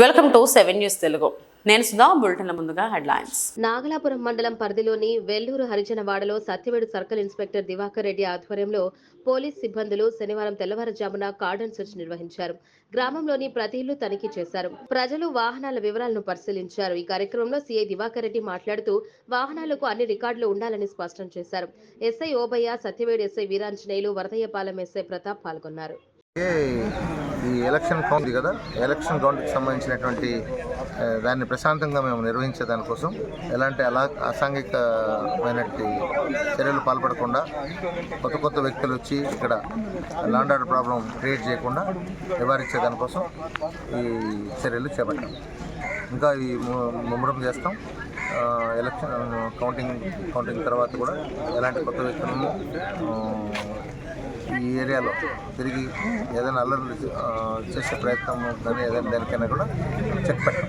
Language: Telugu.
Welcome to seven news Telugu నేను సుధా బులెటిన్ల ముందుగా హెడ్లైన్స్. నాగలాపురం మండలం పరిధిలోని వెల్లూరు హరిజనవాడలో సత్యవేడు సర్కిల్ ఇన్స్పెక్టర్ దివాకర్ రెడ్డి ఆధ్వర్యంలో పోలీస్ సిబ్బందులు శనివారం తెల్లవారుజామున కార్డన్ సెర్చ్ నిర్వహించారు. గ్రామంలోని ప్రతి ఇల్లు తనిఖీ చేశారు. ప్రజలు వాహనాల వివరాలను పరిశీలించారు. ఈ కార్యక్రమంలో సీఐ దివాకర్ రెడ్డి మాట్లాడుతూ వాహనాలకు అన్ని రికార్డులు ఉండాలని స్పష్టం చేశారు. SI Obayya Satyavedu SI Veeranjaneyulu Varadayyapalem SI Pratap పాల్గొన్నారు. ఈ ఎలక్షన్ కౌంట్ కదా. ఎలక్షన్ కౌంట్కి సంబంధించినటువంటి దాన్ని ప్రశాంతంగా మేము నిర్వహించే దానికోసం ఎలాంటి అలా అసాంఘికమైనటువంటి చర్యలు పాల్పడకుండా కొత్త కొత్త వ్యక్తులు వచ్చి ఇక్కడ లాండ్ ఆర్డర్ ప్రాబ్లం క్రియేట్ చేయకుండా నివారించే దానికోసం ఈ చర్యలు చేపట్టాం. ఇంకా ఈ ము- ముమ్మరం చేస్తాం. ఎలక్షన్ కౌంటింగ్ కౌంటింగ్ తర్వాత కూడా ఎలాంటి కొత్త వ్యక్తులను ఈ ఏరియాలో తిరిగి ఏదైనా అల్లర్లు చేసే ప్రయత్నం కానీ ఏదైనా దానికైనా కూడా చెక్ పెట్టాం